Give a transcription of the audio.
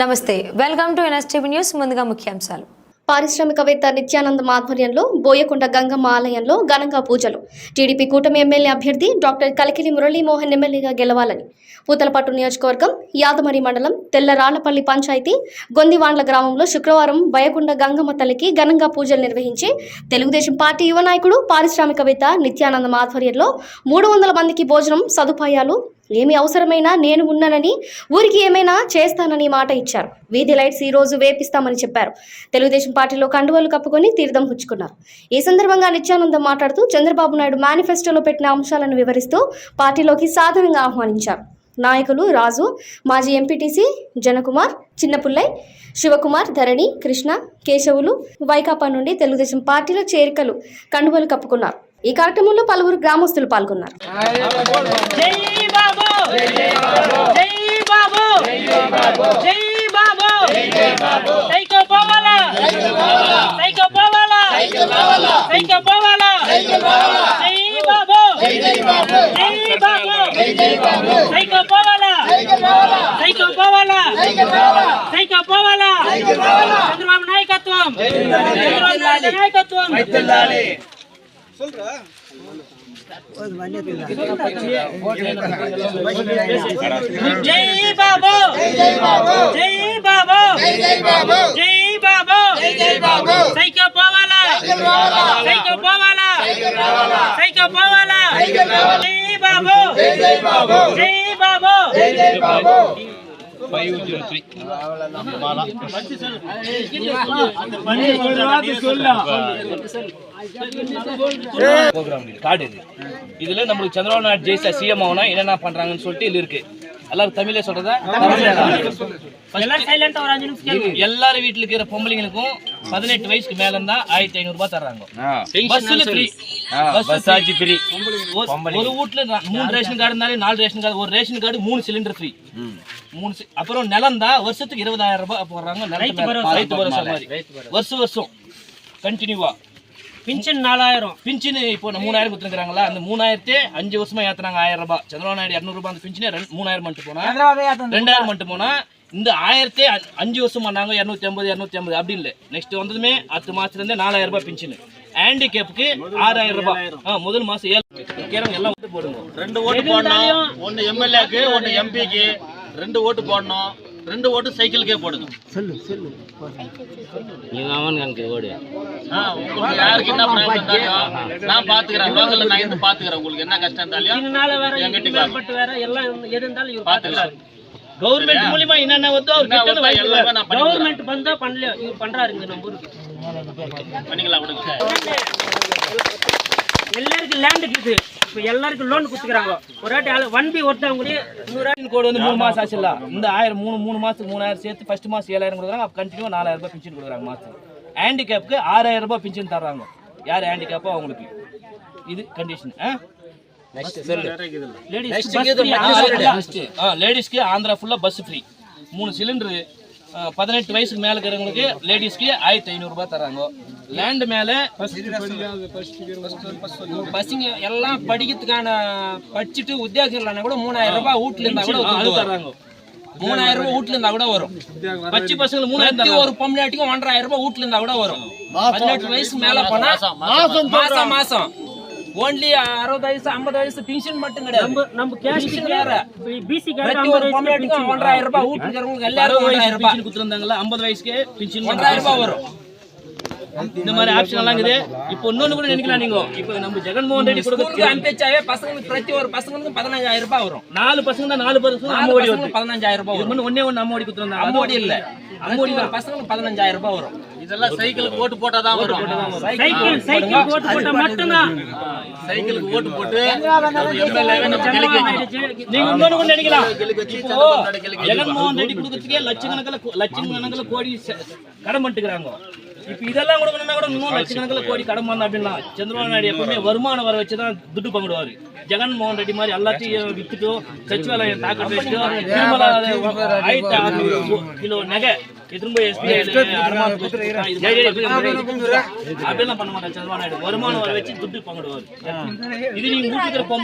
నమస్తే welcome to NSTV news ముందుగా ముఖ్యాంశాలు. పారిశ్రామికవేత్త నిత్యానందం ఆధ్వర్యంలో బోయకొండ గంగమ్మ ఆలయంలో ఘనంగా పూజలు. టీడీపీ కూటమి ఎమ్మెల్యే అభ్యర్థి డాక్టర్ కలికిలి మురళీమోహన్ ఎమ్మెల్యేగా గెలవాలని. పూతలపట్టు నియోజకవర్గం యాదమరి మండలం తెల్లరాళ్ళపల్లి పంచాయతీ గొందివాండ్ల గ్రామంలో శుక్రవారం బయకొండ గంగమ్మ తల్లికి ఘనంగా పూజలు నిర్వహించి తెలుగుదేశం పార్టీ యువ నాయకుడు పారిశ్రామికవేత్త నిత్యానందం ఆధ్వర్యంలో మూడు వందల మందికి భోజనం సదుపాయాలు ఏమి అవసరమైనా నేను ఉన్నానని ఊరికి ఏమైనా చేస్తానని మాట ఇచ్చారు. వీధి లైట్స్ ఈ రోజు వేపిస్తామని చెప్పారు. తెలుగుదేశం పార్టీలో కండువలు కప్పుకొని తీర్థం పుచ్చుకున్నారు. ఈ సందర్భంగా నిత్యానందం మాట్లాడుతూ చంద్రబాబు నాయుడు మేనిఫెస్టోలో పెట్టిన అంశాలను వివరిస్తూ పార్టీలోకి సాధనంగా ఆహ్వానించారు. నాయకులు రాజు మాజీ ఎంపీటీసీ జనకుమార్ చిన్నపుల్లై శివకుమార్ ధరణి కృష్ణ కేశవులు వైకాపా నుండి తెలుగుదేశం పార్టీలో చేరికలు కండువలు కప్పుకున్నారు. ఈ కార్యక్రమంలో పలువురు గ్రామస్తులు పాల్గొన్నారు చంద్రబాబు నాయకత్వం నాయకత్వం జై బాబు జై బాబు! జై బాబు! జై బాబు! జై బాబు జై బాబు సైకిల్ పోవాలా? సైకిల్ పోవాలా సైకిల్ పోవాలా இதுல ஜீரோ த்ரீ மாலா ப்ரோக்ராம் நம்மளுக்கு சந்திரபாபு நாயுடு ஜெயிச்சா சிஎம் ஆகுனா என்னென்ன பண்றாங்கன்னு சொல்லிட்டு இதுல இருக்கு. எல்லாரும் தமிழே சொல்றதா எல்லாரும் வீட்டுல இருக்கிற பொம்பளைங்களுக்கும் பதினெட்டு வயசுக்கு மேல இருந்தா ஆயிரத்தி ஐநூறு ரூபாய் தர்றாங்க. பஸ்ல ஃப்ரீ பஸ் சார்ஜ் ஃப்ரீ ஒரு வீட்ல நா- மூணு ரேஷன் கார்டு இருந்தாலே நாலு ரேஷன் கார்டு ஒரு ரேஷன் கார்டு மூணு சிலிண்டர் ஃப்ரீ மூணு அப்புறம் நிலம் தான் வருஷத்துக்கு இருபதாயிரம் ரூபாய் போடுறாங்க ரைத்து மாதிரி. வருஷம் வருஷம். கண்டினியூவா பின்ஷன் நாலாயிரம். பிஞ்சின் இப்போ மூணாயிரம் கொடுத்துருக்காங்களா அந்த மூணாயிரத்தே அஞ்சு வருஷமா ஏத்துனாங்க ஆயிரம் ரூபாய். சந்திரபாபு நாயுடு இரநூறு ரூபாய் அந்த பிஞ்சினே ரெண்டு மூணாயிரம் மட்டும் போனா ரெண்டாயிரம் மட்டும் போனா இந்த ஆயிரத்தே அஞ்சு வருஷம் பண்ணாங்க இரநூத்தி ஐம்பது இரநூத்தி ஐம்பது அப்படி இல்லை. நெக்ஸ்ட் வந்ததுமே அடுத்த மாசத்துல இருந்தே நாலாயிரம் ரூபாய் பிஞ்சின் ஹேண்டிகேப்புக்கு ஆறாயிரம் ரூபாய். ஆ முதல் மாசம் ஏழு கேரளம் எல்லாம் வந்து போடுங்க. ரெண்டு ஓட்டு போடணும். ஒன்னு எம்எல்ஏக்கு ஒன்னு எம்பிக்கு ரெண்டு ஓட்டு போடணும். ரெண்டு ஓட்டு சைக்கிளுக்கே போடுங்க. ஆ, உங்களுக்கு யாருக்கு என்ன இருந்தாலும் நான் பாத்துக்கிறேன். லோக்கல்ல நான் இருந்து பாத்துக்கிறேன். உங்களுக்கு என்ன கஷ்டம் இருந்தாலும் எங்கிட்ட வாங்க. பட் வேற எல்லாம் எது இருந்தாலும் இவர் பாத்துக்கலாம் கவர்மெண்ட் மூலியமா என்னென்ன வருதோ அவர் கவர்மெண்ட் வந்தா பண்ணல இவர் பண்றாரு இங்க நம்ம ஊருக்கு. பண்ணிக்கலாம் விடுங்க எல்லாருக்கும் லேண்ட் இருக்குது. இப்போ எல்லாருக்கும் லோன் கொடுத்துக்கிறாங்க. ஒரு வாட்டி ஆளு ஒன் பி ஒருத்தவங்க நூறு பின் கோடு வந்து மூணு மாசம் ஆச்சுல்ல இந்த ஆயிரம் மூணு மூணு மாசத்துக்கு மூணாயிரம் சேர்த்து ஃபர்ஸ்ட் மாசம் ஏழாயிரம் கொடுக்குறாங்க அப்போ கண்டினியூ நாலாயிரம் ரூபாய் பின்ஷன் கொடுக்குறாங்க மாசம் ஹேண்டிகேப்க்கு ஆறாயிரம் ரூபாய் பின்ஷன் தர்றாங்க. யார் ஹேண்டிகேப்போ அவங்களுக்கு. இது கண்டிஷன் லேடிஸ்க்கு ஆந்திரா ஃபுல்லா பஸ் ஃப்ரீ மூணு சிலிண்டரு பதினெட்டு வயசுக்கு மேல இருக்கிறவங்களுக்கு லேடிஸ்க்கு ஆயிரத்தி ஐநூறு ரூபாய் தராங்க லேண்ட் மேல பசங்க எல்லாம் படிக்கிறதுக்கான படிச்சுட்டு உத்தியோகம் இல்லைன்னா கூட மூணாயிரம் ரூபாய் வீட்டுல இருந்தா கூட. தராங்க. மூணாயிரம் ரூபாய் வீட்டுல இருந்தா கூட வரும். பச்சை பிரதி தராங்க. ஒரு பொம்னாட்டிக்கும் ஒன்றரை ரூபாய் வீட்டுல இருந்தா கூட வரும். பதினெட்டு வயசு மேல போனா மாசம் மாசம் ஓன்லி அறுபது வயசு ஐம்பது வயசு பென்ஷன் மட்டும் கிடையாது. நம்ம நம்ம கேஷ் Pension வேற. பிசி பிரதி ஒரு பொம்னாட்டிக்கும் ஒன்றரை ரூபாய் வீட்டுல இருக்கிறவங்களுக்கு ஒன்றரை வயசு ரூபாய். பின்ஷன் கொடுத்துருந்தாங்கல்ல ஐம்பது வயசுக்கு பின்ஷன் ஒன்றரை ரூபாய் வரும். இந்த மாதிரி ஆப்ஷன் எல்லாம் இருக்குது. இப்போ இன்னொன்னு கூட நினைக்கலாம் நீங்க. இப்போ நம்ம ஜெகன்மோகன் ரெட்டி கொடுக்க அனுப்பிச்சாவே பசங்களுக்கு பிரதி ஒரு பசங்களுக்கும் பதினஞ்சாயிரம் ரூபாய் வரும். நாலு பசங்க தான் நாலு பசங்க பசங்களுக்கு வருது பதினஞ்சாயிரம் ரூபாய் வரும். முன்ன ஒண்ணே ஒண்ணு அம்மோடி கொடுத்துருந்தாங்க. அம்மோடி இல்ல. அம்மோடி ஒரு பசங்களுக்கு பதினஞ்சாயிரம் ரூபாய் வரும். இதெல்லாம் சைக்கிளுக்கு ஓட்டு போட்டாதான் வரும். சைக்கிள் சைக்கிள் ஓட்டு போட்டா மட்டும்தான். சைக்கிளுக்கு ஓட்டு போட்டு நீங்க இன்னொன்னு கூட நினைக்கலாம். ஜெகன்மோகன் ரெட்டி கொடுக்கறதுக்கே லட்சக்கணக்கில் லட்சக்கணக்கில் கோடி கடன் பண்ணிட்டுக்கிறாங்க. இப்போ இதெல்லாம் கொடுக்கணும்னா கூட இன்னும் லட்சக்கணக்கில் கோடி கடன் பண்ண அப்படின்னா சந்திரபாபு நாயுடு எப்பவுமே வருமானம் வர வச்சு தான் துட்டு பங்கிடுவாரு ஜெகன்மோகன் ரெட்டி மாதிரி எல்லாத்தையும் வித்துட்டு சச்சிவாலயம் தாக்கல் வச்சுட்டு திருமலா ஆயிரத்தி அறுநூறு கிலோ நகை அடமானம் கொடுத்து அப்படிலாம் பண்ண மாட்டாங்க சந்திரபாபு நாயுடு வருமானம் வர வச்சு துட்டு பங்கிடுவாரு இது நீங்க பொம்பளை